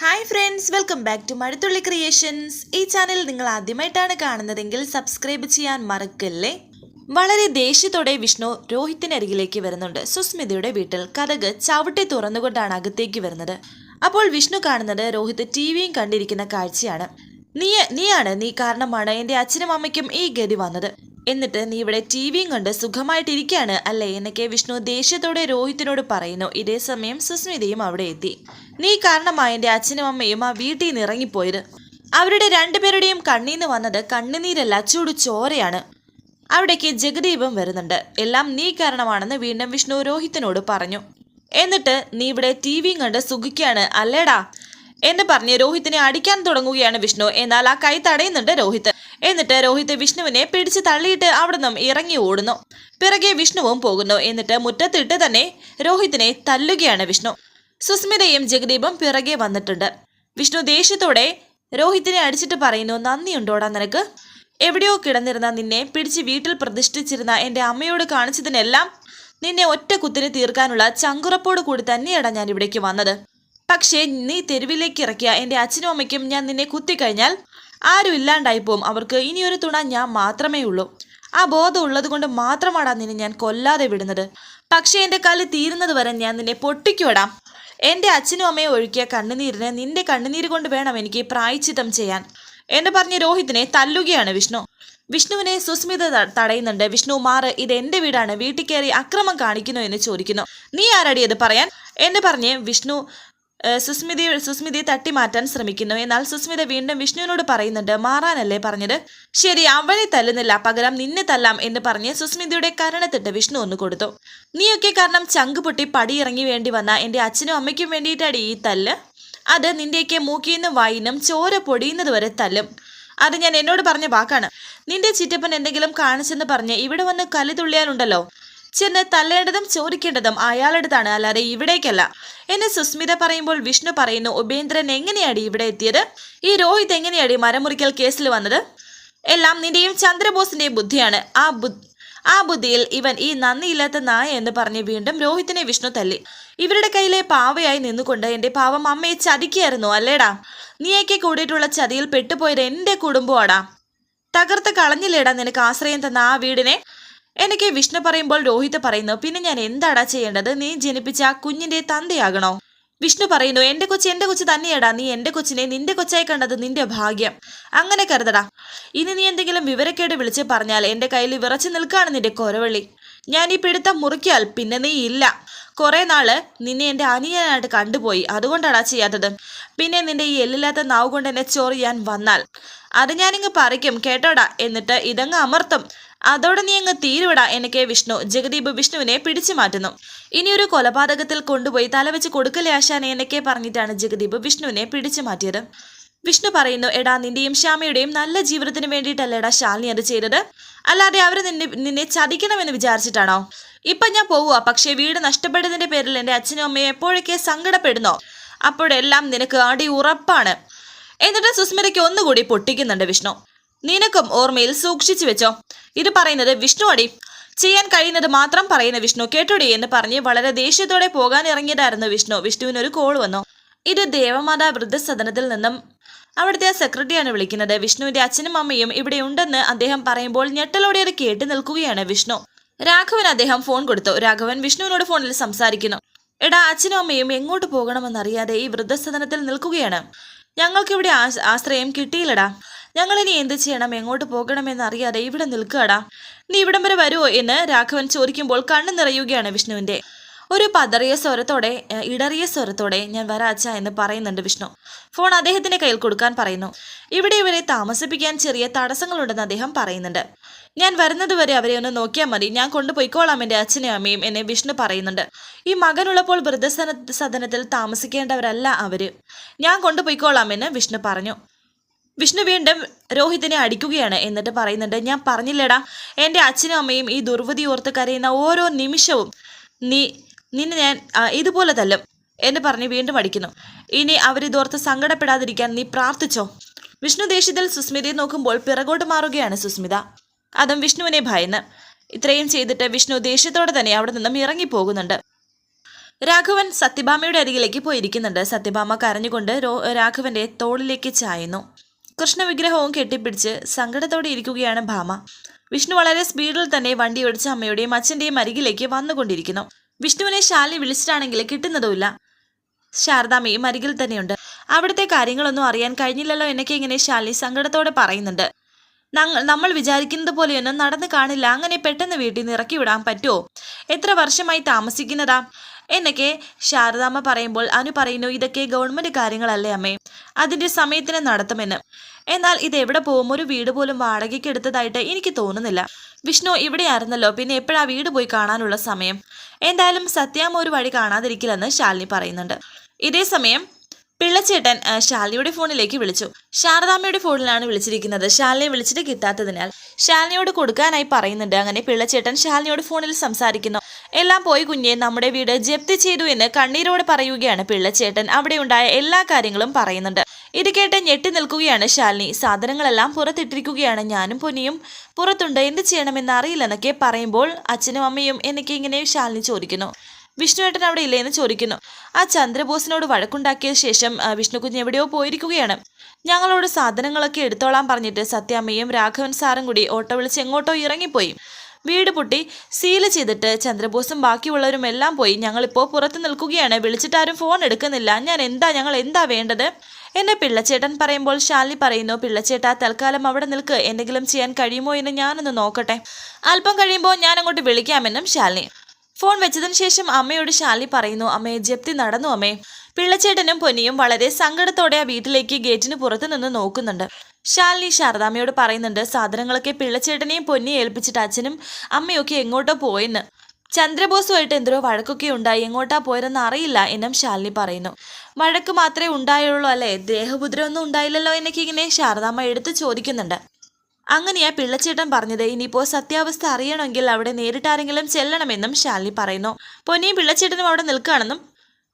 Hi friends welcome back to Mazhathulli creations ഈ channel നിങ്ങൾ ആദ്യമായിട്ടാണ് കാണുന്നതെങ്കിൽ സബ്സ്ക്രൈബ് ചെയ്യാൻ മറക്കല്ലേ? വളരെ ദേഷ്യത്തോടെ വിഷ്ണു രോഹിത്തിനരികിലേക്ക് വരുന്നുണ്ട്. സുസ്മിതയുടെ വീട്ടിൽ കഥക് ചവിട്ടി തുറന്നുകൊണ്ടാണ് അകത്തേക്ക് വരുന്നത്. അപ്പോൾ വിഷ്ണു കാണുന്നത് രോഹിത് ടി വിയും കണ്ടിരിക്കുന്ന കാഴ്ചയാണ്. നീ നീയാണ് നീ കാരണമാണ് എന്റെ അച്ഛനും അമ്മയ്ക്കും ഈ ഗതി വന്നത്. എന്നിട്ട് നീ ഇവിടെ ടി വിയും കണ്ട് സുഖമായിട്ടിരിക്കുകയാണ് അല്ലേ എന്നൊക്കെ വിഷ്ണു ദേഷ്യത്തോടെ രോഹിത്തിനോട് പറയുന്നു. ഇതേ സമയം സുസ്മിതയും അവിടെ എത്തി. നീ കാരണമായി എന്റെ അച്ഛനും അമ്മയും ആ വീട്ടിൽ നിന്ന് ഇറങ്ങിപ്പോയത്. അവരുടെ രണ്ടുപേരുടെയും കണ്ണീന്ന് വന്നത് കണ്ണുനീരല്ല ചൂട് ചോരയാണ്. അവിടേക്ക് ജഗദീപം വരുന്നുണ്ട്. എല്ലാം നീ കാരണമാണെന്ന് വീണ്ടും വിഷ്ണു രോഹിത്തിനോട് പറഞ്ഞു. എന്നിട്ട് നീ ഇവിടെ ടി വിയും കണ്ട് സുഖിക്കുകയാണ് അല്ലേടാ? എന്ന് പറഞ്ഞ് രോഹിത്തിനെ അടിക്കാൻ തുടങ്ങുകയാണ് വിഷ്ണു. എന്നാൽ ആ കൈ തടയുന്നുണ്ട് രോഹിത് എന്നിട്ട് രോഹിത് വിഷ്ണുവിനെ പിടിച്ച് തള്ളിയിട്ട് അവിടെ നിന്നും ഇറങ്ങി ഓടുന്നു. പിറകെ വിഷ്ണുവും പോകുന്നു. എന്നിട്ട് മുറ്റത്തിട്ട് തന്നെ രോഹിത്തിനെ തല്ലുകയാണ് വിഷ്ണു. സുസ്മിതയും ജഗദീപും പിറകെ വന്നിട്ടുണ്ട്. വിഷ്ണു ദേഷ്യത്തോടെ രോഹിത്തിനെ അടിച്ചിട്ട് പറയുന്നു നന്ദിയുണ്ടോടാ നിനക്ക്? എവിടെയോ കിടന്നിരുന്ന നിന്നെ പിടിച്ച് വീട്ടിൽ പ്രതിഷ്ഠിച്ചിരുന്ന എന്റെ അമ്മയോട് കാണിച്ചതിനെല്ലാം നിന്നെ ഒറ്റ കുത്തിന് തീർക്കാനുള്ള ചങ്കുറപ്പോട് കൂടി തന്നെയാണ് ഞാൻ ഇവിടേക്ക് വന്നത്. പക്ഷേ നീ തെരുവിലേക്ക് ഇറക്കിയ എന്റെ അച്ഛനും അമ്മയ്ക്കും ഞാൻ നിന്നെ കുത്തിക്കഴിഞ്ഞാൽ ആരും ഇല്ലാണ്ടായി പോവും. അവർക്ക് ഇനിയൊരു തുണ ഞാൻ മാത്രമേ ഉള്ളൂ. ആ ബോധം ഉള്ളത് കൊണ്ട് മാത്രമാണ് നിന്നെ ഞാൻ കൊല്ലാതെ വിടുന്നത്. പക്ഷേ എന്റെ കല്ല് തീരുന്നത് വരെ ഞാൻ നിന്നെ പൊട്ടിക്കുവിടാം. എന്റെ അച്ഛനും അമ്മയും ഒഴുക്കിയ കണ്ണുനീരിന് നിന്റെ കണ്ണുനീര് കൊണ്ട് വേണം എനിക്ക് പ്രായച്ചിത്തം ചെയ്യാൻ എന്ന് പറഞ്ഞ് രോഹിതിനെ തല്ലുകയാണ് വിഷ്ണു. വിഷ്ണുവിനെ സുസ്മിത തടയുന്നുണ്ട്. വിഷ്ണു മാറ് ഇത് എന്റെ വീടാണ്. വീട്ടിൽ കയറി അക്രമം കാണിക്കുന്നു എന്ന് ചോദിക്കുന്നു. നീ ആരടി അത് പറയാൻ? എന്ന് പറഞ്ഞ് വിഷ്ണു ഏഹ്, സുസ്മിതയെ തട്ടി മാറ്റാൻ ശ്രമിക്കുന്നു. എന്നാൽ സുസ്മിത വീണ്ടും വിഷ്ണുവിനോട് പറയുന്നുണ്ട് മാറാനല്ലേ പറഞ്ഞത്? ശരി അവനെ തല്ലുന്നില്ല. പകരം നിന്നെ തല്ലാം എന്ന് പറഞ്ഞ് സുസ്മിതയുടെ കരണത്തിട്ട് വിഷ്ണു ഒന്ന് കൊടുത്തു. നീയൊക്കെ കാരണം ചങ്ക് പൊട്ടി പടിയിറങ്ങി വേണ്ടി വന്ന എന്റെ അച്ഛനും അമ്മയ്ക്കും വേണ്ടിയിട്ടാണ് ഈ തല്ല്? അത് നിന്റെയൊക്കെ മൂക്കിന്നും വായിനും ചോര പൊടിയുന്നത് വരെ തല്ലും. അത് ഞാൻ എന്നോട് പറഞ്ഞ വാക്കാണ്. നിന്റെ ചിറ്റപ്പൻ എന്തെങ്കിലും കാണിച്ചെന്ന് പറഞ്ഞ് ഇവിടെ വന്ന് കലി തുള്ളിയാലുണ്ടല്ലോ. ചെന്ന് തല്ലേണ്ടതും ചോദിക്കേണ്ടതും അയാളടുത്താണ് അല്ലാതെ ഇവിടേക്കല്ല. എന്ന് സുസ്മിത പറയുമ്പോൾ വിഷ്ണു പറയുന്നു ഉപേന്ദ്രൻ എങ്ങനെയാടി ഇവിടെ എത്തിയത്? ഈ രോഹിത് എങ്ങനെയാടി മരമുറിക്കൽ കേസിൽ വന്നത്? എല്ലാം നിന്റെയും ചന്ദ്രബോസിന്റെയും ബുദ്ധിയാണ്. ആ ബു ആ ബുദ്ധിയിൽ ഇവൻ ഈ നന്ദിയില്ലാത്ത നായ എന്ന് പറഞ്ഞ് വീണ്ടും രോഹിത്തിനെ വിഷ്ണു തല്ലി. ഇവരുടെ കയ്യിലെ പാവയായി നിന്നുകൊണ്ട് എന്റെ പാവം അമ്മയെ ചതിക്കായിരുന്നു അല്ലേടാ? നീയൊക്കെ കൂടിയിട്ടുള്ള ചതിയിൽ പെട്ടുപോയത് എന്റെ കുടുംബമാടാ. തകർത്ത് കളഞ്ഞില്ലേടാ നിനക്ക് ആശ്രയം തന്ന ആ വീടിനെ? എനിക്ക് വിഷ്ണു പറയുമ്പോൾ രോഹിത് പറയുന്നു പിന്നെ ഞാൻ എന്താടാ ചെയ്യേണ്ടത്? നീ ജനിപ്പിച്ച ആ കുഞ്ഞിന്റെ തന്തയാകണോ? വിഷ്ണു പറയുന്നു എന്റെ കൊച്ച് എന്റെ കൊച്ച് തന്നെയാടാ. നീ എന്റെ കൊച്ചിനെ നിന്റെ കൊച്ചായി കണ്ടത് നിന്റെ ഭാഗ്യം. അങ്ങനെ കരുതടാ. ഇനി നീ എന്തെങ്കിലും വിവരക്കേട് വിളിച്ച് പറഞ്ഞാൽ എന്റെ കയ്യിൽ വിറച്ചു നിൽക്കാണ് നിന്റെ കൊരവള്ളി. ഞാൻ ഈ പിടുത്തം മുറിക്കാൽ പിന്നെ നീ ഇല്ല. കുറെ നാൾ നിന്നെ എന്റെ അനിയനായിട്ട് കണ്ടുപോയി. അതുകൊണ്ടാണ് ചെയ്യാത്തത്. പിന്നെ നിന്റെ ഈ എല്ലില്ലാത്ത നാവ് കൊണ്ട് എന്നെ ചോറിയാൻ വന്നാൽ. അത് ഞാനിങ്ങ് പറിക്കും കേട്ടോടാ? എന്നിട്ട് ഇതങ്ങ് അമർത്തും. അതോടെ നീ അങ്ങ് തീരുവിടാ എനിക്ക് വിഷ്ണു. ജഗദീപ് വിഷ്ണുവിനെ പിടിച്ചു മാറ്റുന്നു. ഇനിയൊരു കൊലപാതകത്തിൽ കൊണ്ടുപോയി തലവെച്ച് കൊടുക്കലേ ആശാനെ എന്നൊക്കെ പറഞ്ഞിട്ടാണ് ജഗദീപ് വിഷ്ണുവിനെ പിടിച്ചു മാറ്റിയത്. വിഷ്ണു പറയുന്നു എടാ നിന്റെയും ശ്യാമയുടെയും നല്ല ജീവിതത്തിന് വേണ്ടിയിട്ടല്ലേടാ ശാലിനി അത് ചെയ്തത്? അല്ലാതെ അവർ നിന്നെ നിന്നെ ചതിക്കണമെന്ന് വിചാരിച്ചിട്ടാണോ? ഇപ്പൊ ഞാൻ പോവുക പക്ഷേ വീട് നഷ്ടപ്പെട്ടതിന്റെ പേരിൽ എന്റെ അച്ഛനും അമ്മയും എപ്പോഴൊക്കെ സങ്കടപ്പെടുന്നോ? അപ്പോഴെല്ലാം നിനക്ക് അടി ഉറപ്പാണ്. എന്നിട്ട് സുസ്മിതയ്ക്ക് ഒന്നുകൂടി പൊട്ടിക്കുന്നുണ്ട് വിഷ്ണു. നിനക്കും ഓർമ്മയിൽ സൂക്ഷിച്ചു വെച്ചോ. ഇത് പറയുന്നത് വിഷ്ണു അടി. ചെയ്യാൻ കഴിയുന്നത് മാത്രം പറയുന്ന വിഷ്ണു കേട്ടോടി എന്ന് പറഞ്ഞ് വളരെ ദേഷ്യത്തോടെ പോകാൻ ഇറങ്ങിയതായിരുന്നു വിഷ്ണു. വിഷ്ണുവിന് ഒരു കോൾ വന്നു. ഇത് ദേവമാതാ വൃദ്ധസദനത്തിൽ നിന്നും അവിടുത്തെ സെക്രട്ടറിയാണ് വിളിക്കുന്നത്. വിഷ്ണുവിന്റെ അച്ഛനും അമ്മയും ഇവിടെ ഉണ്ടെന്ന് അദ്ദേഹം പറയുമ്പോൾ ഞെട്ടലോടെ അത് കേട്ട് നിൽക്കുകയാണ് വിഷ്ണു. രാഘവൻ അദ്ദേഹം ഫോൺ കൊടുത്തു. രാഘവൻ വിഷ്ണുവിനോട് ഫോണിൽ സംസാരിക്കുന്നു. എടാ അച്ഛനും അമ്മയും എങ്ങോട്ട് പോകണമെന്നറിയാതെ ഈ വൃദ്ധസദനത്തിൽ നിൽക്കുകയാണ്. ഞങ്ങൾക്കിവിടെ ആശ- ആശ്രയം കിട്ടിയില്ലടാ. ഞങ്ങളിനി എന്ത് ചെയ്യണം? എങ്ങോട്ട് പോകണമെന്ന് അറിയാതെ ഇവിടെ നിൽക്കുകടാ. നീ ഇവിടം വരെ വരുമോ എന്ന് രാഘവൻ ചോദിക്കുമ്പോൾ കണ്ണു നിറയുകയാണ് വിഷ്ണുവിന്റെ ഒരു പതറിയ സ്വരത്തോടെ ഇടറിയ സ്വരത്തോടെ ഞാൻ വരാച്ച എന്ന് പറയുന്നുണ്ട് വിഷ്ണു. ഫോൺ അദ്ദേഹത്തിന്റെ കയ്യിൽ കൊടുക്കാൻ പറയുന്നു. ഇവിടെ ഇവരെ താമസിപ്പിക്കാൻ ചെറിയ തടസ്സങ്ങളുണ്ടെന്ന് അദ്ദേഹം പറയുന്നുണ്ട്. ഞാൻ വരുന്നത് വരെ അവരെ ഒന്ന് നോക്കിയാൽ മതി. ഞാൻ കൊണ്ടുപോയിക്കോളാം എന്റെ അച്ഛനെയും അമ്മയും എന്നെ വിഷ്ണു പറയുന്നുണ്ട്. ഈ മകനുള്ളപ്പോൾ വൃദ്ധസന സദനത്തിൽ താമസിക്കേണ്ടവരല്ല അവർ. ഞാൻ കൊണ്ടുപോയിക്കോളാം എന്ന് വിഷ്ണു പറഞ്ഞു. വിഷ്ണു വീണ്ടും രോഹിതിനെ അടിക്കുകയാണ്. എന്നിട്ട് പറയുന്നുണ്ട് ഞാൻ പറഞ്ഞില്ലടാ എന്റെ അച്ഛനും അമ്മയും ഈ ദുർവതി ഓർത്ത് കരയുന്ന ഓരോ നിമിഷവും നീ നിന്നെ ഞാൻ ഇതുപോലെ തല്ലും എന്ന് പറഞ്ഞ് വീണ്ടും അടിക്കുന്നു. ഇനി അവരിതോർത്ത് സങ്കടപ്പെടാതിരിക്കാൻ നീ പ്രാർത്ഥിച്ചോ? വിഷ്ണു ദേഷ്യത്തിൽ സുസ്മിതയെ നോക്കുമ്പോൾ പിറകോട്ട് മാറുകയാണ് സുസ്മിത. അതും വിഷ്ണുവിനെ ഭയന്ന്. ഇത്രയും ചെയ്തിട്ട് വിഷ്ണു ദേഷ്യത്തോടെ തന്നെ അവിടെ നിന്നും ഇറങ്ങിപ്പോകുന്നുണ്ട്. രാഘവൻ സത്യഭാമയുടെ അരികിലേക്ക് പോയിരിക്കുന്നുണ്ട്. സത്യഭാമ കരഞ്ഞുകൊണ്ട് രാഘവന്റെ തോളിലേക്ക് ചായുന്നു. കൃഷ്ണവിഗ്രഹവും കെട്ടിപ്പിടിച്ച് സങ്കടത്തോടെ ഇരിക്കുകയാണ് ഭാമ. വിഷ്ണു വളരെ സ്പീഡിൽ തന്നെ വണ്ടി ഓടിച്ച് അമ്മയുടെയും അച്ഛന്റെയും അരികിലേക്ക് വന്നുകൊണ്ടിരിക്കുന്നു. വിഷ്ണുവിനെ ശാലി വിളിച്ചിട്ടാണെങ്കിൽ കിട്ടുന്നതുമില്ല. ശാരദാമ്മയും അരികിൽ തന്നെയുണ്ട്. അവിടുത്തെ കാര്യങ്ങളൊന്നും അറിയാൻ കഴിഞ്ഞില്ലല്ലോ എന്നൊക്കെ ഇങ്ങനെ ശാലി സങ്കടത്തോടെ പറയുന്നുണ്ട്. നമ്മൾ വിചാരിക്കുന്നത് പോലെയൊന്നും നടന്നു കാണില്ല. അങ്ങനെ പെട്ടെന്ന് വീട്ടിൽ നിന്ന് ഇറക്കി വിടാൻ പറ്റുമോ? എത്ര വർഷമായി താമസിക്കുന്നതാ? എന്നൊക്കെ ശാരദാമ്മ പറയുമ്പോൾ അനു പറയുന്നു ഇതൊക്കെ ഗവൺമെന്റ് കാര്യങ്ങളല്ലേ അമ്മേ? അതിന്റെ സമയത്തിന് നടത്തുമെന്ന്. എന്നാൽ ഇത് എവിടെ പോകും? ഒരു വീട് പോലും വാടകയ്ക്ക് എടുത്തതായിട്ട് എനിക്ക് തോന്നുന്നില്ല. വിഷ്ണു ഇവിടെയായിരുന്നല്ലോ പിന്നെ എപ്പോഴാ വീട് പോയി കാണാനുള്ള സമയം? എന്തായാലും സത്യാമ്മ ഒരു വഴി കാണാതിരിക്കില്ലെന്ന് ശാലിനി പറയുന്നുണ്ട്. ഇതേ സമയം പിള്ളച്ചേട്ടൻ ശാലിനിയുടെ ഫോണിലേക്ക് വിളിച്ചു. ശാരദാമ്മയുടെ ഫോണിലാണ് വിളിച്ചിരിക്കുന്നത്. ശാലിനിയെ വിളിച്ചിട്ട് കിട്ടാത്തതിനാൽ ശാലിനിയോട് കൊടുക്കാനായി പറയുന്നുണ്ട്. അങ്ങനെ പിള്ളച്ചേട്ടൻ ശാലിനിയോട് ഫോണിൽ സംസാരിക്കുന്നു. എല്ലാം പോയി കുഞ്ഞെ നമ്മുടെ വീട് ജപ്തി ചെയ്തു എന്ന് കണ്ണീരോട് പറയുകയാണ് പിള്ളച്ചേട്ടൻ. അവിടെ ഉണ്ടായ എല്ലാ കാര്യങ്ങളും പറയുന്നുണ്ട്. ഇത് കേട്ട് ഞെട്ടി നിൽക്കുകയാണ് ശാലിനി. സാധനങ്ങളെല്ലാം പുറത്തിട്ടിരിക്കുകയാണ് ഞാനും പൊന്നിയും. പുറത്തുണ്ട് എന്ത് ചെയ്യണമെന്ന് അറിയില്ലെന്നൊക്കെ പറയുമ്പോൾ അച്ഛനും അമ്മയും എനിക്ക് ഇങ്ങനെ ശാലിനി ചോദിക്കുന്നു. വിഷ്ണുവേട്ടൻ അവിടെ ഇല്ലേന്ന് ചോദിക്കുന്നു. ആ ചന്ദ്രബോസിനോട് വഴക്കുണ്ടാക്കിയ ശേഷം വിഷ്ണുകുഞ്ഞ് വിഷ്ണു കുഞ്ഞ് എവിടെയോ പോയിരിക്കുകയാണ്. ഞങ്ങളോട് സാധനങ്ങളൊക്കെ എടുത്തോളാൻ പറഞ്ഞിട്ട് സത്യാമ്മയും രാഘവൻ സാറും കൂടി ഓട്ടോ വിളിച്ച് എങ്ങോട്ടോ ഇറങ്ങിപ്പോയി. വീട് പൊട്ടി സീൽ ചെയ്തിട്ട് ചന്ദ്രബോസും ബാക്കിയുള്ളവരും എല്ലാം പോയി. ഞങ്ങളിപ്പോൾ പുറത്ത് നിൽക്കുകയാണ്. വിളിച്ചിട്ടാരും ഫോൺ എടുക്കുന്നില്ല. ഞാൻ എന്താ ഞങ്ങൾ എന്താ വേണ്ടത്? എന്നെ പിള്ളച്ചേട്ടൻ പറയുമ്പോൾ ശാലിനി പറയുന്നു പിള്ളച്ചേട്ടാ തൽക്കാലം അവിടെ നിൽക്ക്. എന്തെങ്കിലും ചെയ്യാൻ കഴിയുമോ എന്ന് ഞാനൊന്ന് നോക്കട്ടെ. അല്പം കഴിയുമ്പോൾ ഞാൻ അങ്ങോട്ട് വിളിക്കാമെന്നും ശാലിനി. ഫോൺ വെച്ചതിന് ശേഷം അമ്മയോട് ശാലിനി പറയുന്നു അമ്മയെ ജപ്തി നടന്നു അമ്മേ. പിള്ളച്ചേട്ടനും പൊന്നിയും വളരെ സങ്കടത്തോടെ ആ വീട്ടിലേക്ക് ഗേറ്റിന് പുറത്തു നിന്ന് നോക്കുന്നുണ്ട്. ശാലിനി ശാരദാമ്മയോട് പറയുന്നുണ്ട് സാധനങ്ങളൊക്കെ പിള്ളച്ചേട്ടനെയും പൊന്നിയെ ഏൽപ്പിച്ചിട്ട് അച്ഛനും അമ്മയൊക്കെ എങ്ങോട്ടോ പോയെന്ന്. ചന്ദ്രബോസുമായിട്ട് എന്തോ വഴക്കൊക്കെ ഉണ്ടായി എങ്ങോട്ടാ പോയതെന്ന് അറിയില്ല എന്നും ശാലിനി പറയുന്നു. വഴക്ക് മാത്രമേ ഉണ്ടായുള്ളൂ അല്ലേ? ദേഹപുദ്രമൊന്നും ഉണ്ടായില്ലല്ലോ എന്നൊക്കെ ഇങ്ങനെ ശാരദാമ്മ എടുത്ത് ചോദിക്കുന്നുണ്ട്. അങ്ങനെയാ പിള്ളച്ചേട്ടൻ പറഞ്ഞത്. ഇനിയിപ്പോ സത്യാവസ്ഥ അറിയണമെങ്കിൽ അവിടെ നേരിട്ടാരെങ്കിലും ചെല്ലണമെന്നും ശാലിനി പറയുന്നു. പൊന്നിയും പിള്ളച്ചേട്ടനും അവിടെ നിൽക്കുകയാണെന്നും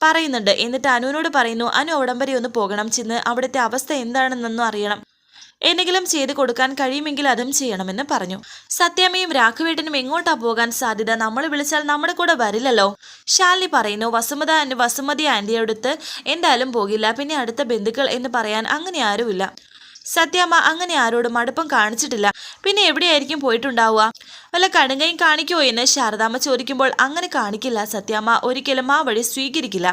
പറയുന്നുണ്ട്. എന്നിട്ട് അനുവിനോട് പറയുന്നു അനു അവിടം വരെ ഒന്ന് പോകണം. ചെന്ന് അവിടുത്തെ അവസ്ഥ എന്താണെന്നൊന്നും അറിയണം. എന്തെങ്കിലും ചെയ്ത് കൊടുക്കാൻ കഴിയുമെങ്കിൽ അതും ചെയ്യണമെന്ന് പറഞ്ഞു. സത്യാമ്മയും രാഘവേട്ടനും എങ്ങോട്ടാ പോകാൻ സാധ്യത? നമ്മൾ വിളിച്ചാൽ നമ്മുടെ കൂടെ വരില്ലല്ലോ. ശാലിനി പറയുന്നു വസുമത ആൻഡ് വസുമതി ആന്റിയടുത്ത് എന്തായാലും പോകില്ല. പിന്നെ അടുത്ത ബന്ധുക്കൾ എന്ന് പറയാൻ അങ്ങനെ ആരുമില്ല. സത്യാമ്മ അങ്ങനെ ആരോടും അടുപ്പം കാണിച്ചിട്ടില്ല. പിന്നെ എവിടെയായിരിക്കും പോയിട്ടുണ്ടാവുക? വല്ല കടുങ്കയും കാണിക്കുമോ എന്ന് ശാരദാമ്മ ചോദിക്കുമ്പോൾ അങ്ങനെ കാണിക്കില്ല സത്യാമ്മ. ഒരിക്കലും ആ വഴി സ്വീകരിക്കില്ല.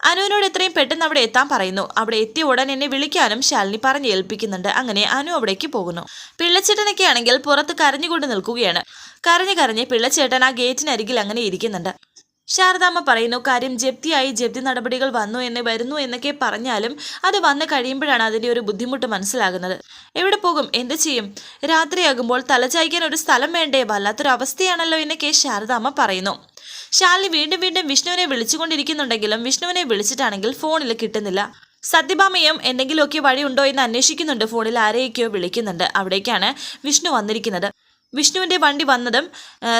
അനുവിനോട് എത്രയും പെട്ടെന്ന് അവിടെ എത്താൻ പറയുന്നു. അവിടെ എത്തിയ ഉടൻ എന്നെ വിളിക്കാനും ശാലിനി പറഞ്ഞ് ഏൽപ്പിക്കുന്നുണ്ട്. അങ്ങനെ അനു അവിടേക്ക് പോകുന്നു. പിള്ളച്ചേട്ടനൊക്കെ ആണെങ്കിൽ പുറത്ത് കരഞ്ഞുകൊണ്ട് നിൽക്കുകയാണ്. കരഞ്ഞു കരഞ്ഞ് പിള്ളച്ചേട്ടൻ ആ ഗേറ്റിനരികിൽ അങ്ങനെ ഇരിക്കുന്നുണ്ട്. ശാരദാമ്മ പറയുന്നു കാര്യം ജപ്തിയായി ജപ്തി നടപടികൾ വന്നു എന്ന് വരുന്നു എന്നൊക്കെ പറഞ്ഞാലും അത് വന്നു കഴിയുമ്പോഴാണ് അതിന്റെ ഒരു ബുദ്ധിമുട്ട് മനസ്സിലാകുന്നത്. എവിടെ പോകും? എന്ത് ചെയ്യും? രാത്രിയാകുമ്പോൾ തലചായ്ക്കാൻ ഒരു സ്ഥലം വേണ്ടേ? വല്ലാത്തൊരു അവസ്ഥയാണല്ലോ എന്നൊക്കെ ശാരദാമ്മ പറയുന്നു. ശാലിനി വീണ്ടും വീണ്ടും വിഷ്ണുവിനെ വിളിച്ചുകൊണ്ടിരിക്കുന്നുണ്ടെങ്കിലും വിഷ്ണുവിനെ വിളിച്ചിട്ടാണെങ്കിൽ ഫോണിൽ കിട്ടുന്നില്ല. സത്യഭാമയും എന്തെങ്കിലുമൊക്കെ വഴിയുണ്ടോ എന്ന് അന്വേഷിക്കുന്നുണ്ട്. ഫോണിൽ ആരെയൊക്കെയോ വിളിക്കുന്നുണ്ട്. അവിടേക്കാണ് വിഷ്ണു വന്നിരിക്കുന്നത്. വിഷ്ണുവിന്റെ വണ്ടി വന്നതും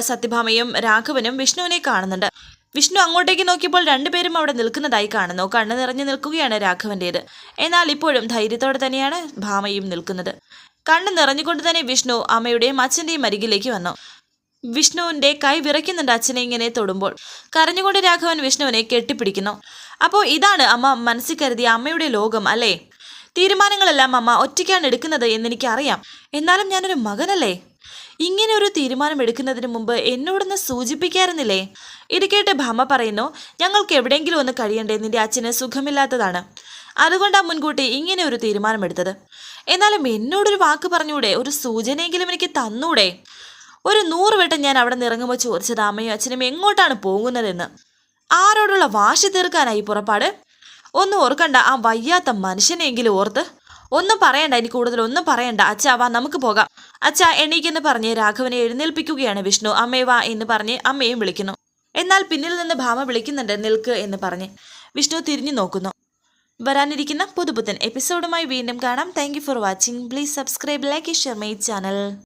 സത്യഭാമയും രാഘവനും വിഷ്ണുവിനെ കാണുന്നുണ്ട്. വിഷ്ണു അങ്ങോട്ടേക്ക് നോക്കിയപ്പോൾ രണ്ടുപേരും അവിടെ നിൽക്കുന്നതായി കാണുന്നു. കണ്ണു നിറഞ്ഞു നിൽക്കുകയാണ് രാഘവന്റേത്. എന്നാൽ ഇപ്പോഴും ധൈര്യത്തോടെ തന്നെയാണ് ഭാമയും നിൽക്കുന്നത്. കണ്ണു നിറഞ്ഞുകൊണ്ട് തന്നെ വിഷ്ണു അമ്മയുടെയും അച്ഛന്റെയും അരികിലേക്ക് വന്നു. വിഷ്ണുവിന്റെ കൈ വിറയ്ക്കുന്നുണ്ട് അച്ഛനെ ഇങ്ങനെ തൊടുമ്പോൾ. കരഞ്ഞുകൊണ്ട് രാഘവൻ വിഷ്ണുവിനെ കെട്ടിപ്പിടിക്കുന്നു. അപ്പോൾ ഇതാണ് അമ്മ മനസ്സിൽ കരുതിയ അമ്മയുടെ ലോകം അല്ലേ? തീരുമാനങ്ങളെല്ലാം അമ്മ ഒറ്റയ്ക്കാണ് എടുക്കുന്നത് എന്നെനിക്കറിയാം. എന്നാലും ഞാനൊരു മകനല്ലേ? ഇങ്ങനെ ഒരു തീരുമാനം എടുക്കുന്നതിന് മുമ്പ് എന്നോടൊന്ന് സൂചിപ്പിക്കാറുന്നില്ലേ ഇത് കേട്ട് ഭാമ പറയുന്നു ഞങ്ങൾക്ക് എവിടെയെങ്കിലും ഒന്ന് കഴിയണ്ടേ? നിന്റെ അച്ഛന് സുഖമില്ലാത്തതാണ്. അതുകൊണ്ടാണ് മുൻകൂട്ടി ഇങ്ങനെ ഒരു തീരുമാനമെടുത്തത് എന്നാലും എന്നോടൊരു വാക്ക് പറഞ്ഞൂടെ? ഒരു സൂചനയെങ്കിലും എനിക്ക് തന്നൂടെ? ഒരു നൂറ് വട്ടം ഞാൻ അവിടെ നിന്ന് ഇറങ്ങുമ്പോൾ ചോദിച്ചത് അമ്മയും അച്ഛനും എങ്ങോട്ടാണ് പോകുന്നതെന്ന്? ആരോടുള്ള വാശി തീർക്കാനായി പുറപ്പാട്? ഒന്നും ഓർക്കണ്ട ആ വയ്യാത്ത മനുഷ്യനെങ്കിലും ഓർത്ത് ഒന്നും പറയണ്ട ഇനി കൂടുതൽ ഒന്നും പറയണ്ട. അച്ഛാ വാ നമുക്ക് പോകാം. അച്ഛാ എണീക്കെന്ന് പറഞ്ഞ് രാഘവനെ എഴുന്നേൽപ്പിക്കുകയാണ് വിഷ്ണു. അമ്മേ വാ എന്ന് പറഞ്ഞ് അമ്മയും വിളിക്കുന്നു. എന്നാൽ പിന്നിൽ നിന്ന് ഭാമ വിളിക്കുന്നുണ്ട് നിൽക്ക് എന്ന് പറഞ്ഞ് വിഷ്ണു തിരിഞ്ഞു നോക്കുന്നു. വരാനിരിക്കുന്ന പുതുപുത്തൻ എപ്പിസോഡുമായി വീണ്ടും കാണാം. Thank for watching please subscribe like share my channel